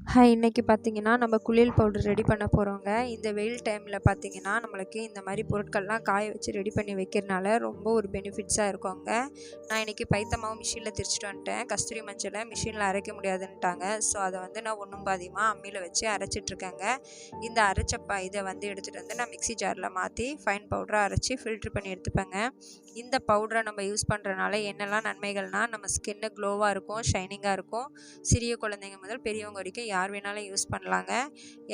Hi இன்றைக்கி பார்த்தீங்கன்னா நம்ம குளியல் பவுடர் ரெடி பண்ண போகிறோங்க இந்த வெயில் டைமில் பார்த்திங்கன்னா நம்மளுக்கு இந்த மாதிரி பொருட்கள்லாம் காய வச்சு ரெடி பண்ணி வைக்கிறனால ரொம்ப ஒரு பெனிஃபிட்ஸாக இருக்குங்க. நான் இன்றைக்கி பைத்தமாவும் மிஷினில் திரிச்சிட்டு வந்துட்டேன். கஸ்தூரி மஞ்சளை மிஷினில் அரைக்க முடியாதுன்ட்டாங்க. ஸோ அதை வந்து நான் ஒன்றும் பாதியமாக அம்மியில் வச்சு அரைச்சிட்ருக்கேங்க இந்த அரைச்சப்பா இதை வந்து எடுத்துகிட்டு வந்து நான் மிக்சி ஜாரில் மாற்றி ஃபைன் பவுடராக அரைச்சி ஃபில்ட்ரு பண்ணி எடுத்துப்பேங்க. இந்த பவுடரை நம்ம யூஸ் பண்ணுறனால என்னெல்லாம் நன்மைகள்னால் நம்ம ஸ்கின்னு க்ளோவாக இருக்கும் ஷைனிங்காக இருக்கும். சிறிய குழந்தைங்க முதல் பெரியவங்க வரைக்கும் யார் வேணாலும் யூஸ் பண்ணலாங்க.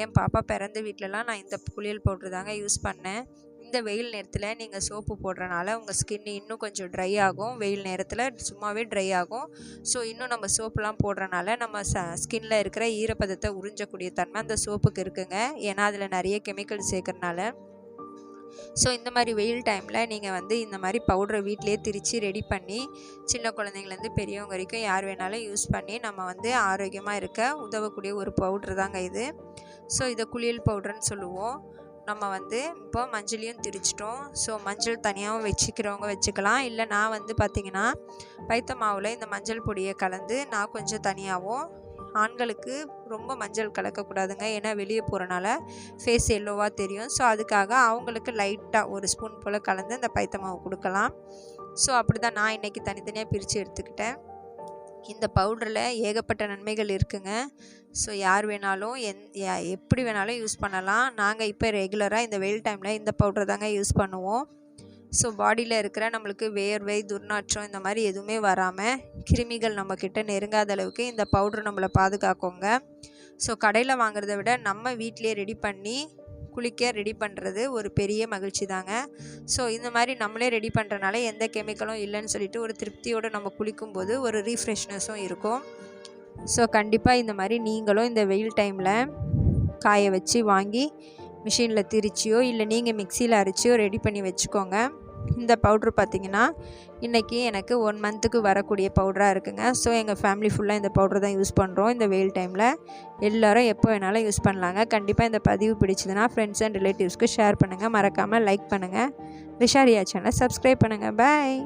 என் பாப்பா பிறந்த வீட்டிலலாம் நான் இந்த குளியல் பவுட்ரு தாங்க யூஸ் பண்ணேன். இந்த வெயில் நேரத்தில் நீங்கள் சோப்பு போடுறனால உங்கள் ஸ்கின் இன்னும் கொஞ்சம் ட்ரை ஆகும். வெயில் நேரத்தில் சும்மாவே ட்ரை ஆகும். ஸோ இன்னும் நம்ம சோப்புலாம் போடுறனால நம்ம ச ஸ்கின்னில் இருக்கிற ஈரப்பதத்தை உறிஞ்சக்கூடிய தன்மை அந்த சோப்புக்கு இருக்குங்க. ஏன்னா அதில் நிறைய கெமிக்கல் சேர்க்கறனால. ஸோ இந்த மாதிரி வெயில் டைமில் நீங்கள் வந்து இந்த மாதிரி பவுடரை வீட்டிலே திரித்து ரெடி பண்ணி சின்ன குழந்தைங்கலேருந்து பெரியவங்க வரைக்கும் யார் வேணாலும் யூஸ் பண்ணி நம்ம வந்து ஆரோக்கியமாக இருக்க உதவக்கூடிய ஒரு பவுட்ரு தாங்க இது. ஸோ இதை குளியல் பவுட்ருன்னு சொல்லுவோம். நம்ம வந்து இப்போ மஞ்சளையும் திரிச்சிட்டோம். ஸோ மஞ்சள் தனியாகவும் வச்சுக்கிறவங்க வச்சுக்கலாம். இல்லை நான் வந்து பார்த்திங்கன்னா பைத்த மாவில் இந்த மஞ்சள் பொடியை கலந்து நான் கொஞ்சம் தனியாகவும் ஆண்களுக்கு ரொம்ப மஞ்சள் கலக்கக்கூடாதுங்க. ஏன்னா வெளியே போகிறனால ஃபேஸ் எல்லோவாக தெரியும். ஸோ அதுக்காக அவங்களுக்கு லைட்டாக ஒரு ஸ்பூன் போல் கலந்து அந்த பைத்த மாவு கொடுக்கலாம். ஸோ அப்படி தான் நான் இன்றைக்கி தனித்தனியாக பிரித்து எடுத்துக்கிட்டேன். இந்த பவுடரில் ஏகப்பட்ட நன்மைகள் இருக்குங்க. ஸோ யார் வேணாலும் எந் எப்படி வேணாலும் யூஸ் பண்ணலாம். நாங்கள் இப்போ ரெகுலராக இந்த வெயில் டைமில் இந்த பவுடர் தாங்க யூஸ் பண்ணுவோம். ஸோ பாடியில் இருக்கிற நம்மளுக்கு வேர்வை துர்நாற்றம் இந்த மாதிரி எதுவுமே வராமல் கிருமிகள் நம்மக்கிட்ட நெருங்காத அளவுக்கு இந்த பவுட்ரு நம்மளை பாதுகாக்கோங்க. ஸோ கடையில் வாங்குறத விட நம்ம வீட்டிலே ரெடி பண்ணி குளிக்க ரெடி பண்ணுறது ஒரு பெரிய மகிழ்ச்சி தாங்க. ஸோ இந்த மாதிரி நம்மளே ரெடி பண்ணுறனால எந்த கெமிக்கலும் இல்லைன்னு சொல்லிட்டு ஒரு திருப்தியோடு நம்ம குளிக்கும்போது ஒரு ரீஃப்ரெஷ்னஸும் இருக்கும். ஸோ கண்டிப்பாக இந்த மாதிரி நீங்களும் இந்த வெயில் டைமில் காய வச்சு வாங்கி மிஷினில் திரிச்சியோ இல்லை நீங்கள் மிக்சியில் அரைச்சியோ ரெடி பண்ணி வச்சுக்கோங்க. இந்த பவுட்ரு பார்த்திங்கன்னா இன்றைக்கி எனக்கு ஒன் மந்த்துக்கு வரக்கூடிய பவுடராக இருக்குங்க. ஸோ எங்கள் ஃபேமிலி ஃபுல்லாக இந்த பவுட்ரு தான் யூஸ் பண்ணுறோம் இந்த வெயில் டைமில். எல்லோரும் எப்போ வேணாலும் யூஸ் பண்ணலாங்க. கண்டிப்பாக இந்த பதிவு பிடிச்சதுன்னா ஃப்ரெண்ட்ஸ் அண்ட் ரிலேட்டிவ்ஸ்க்கு ஷேர் பண்ணுங்கள் மறக்காமல் லைக் பண்ணுங்கள் ரிஷாரியா சேனலை சப்ஸ்கிரைப் பண்ணுங்கள் பாய்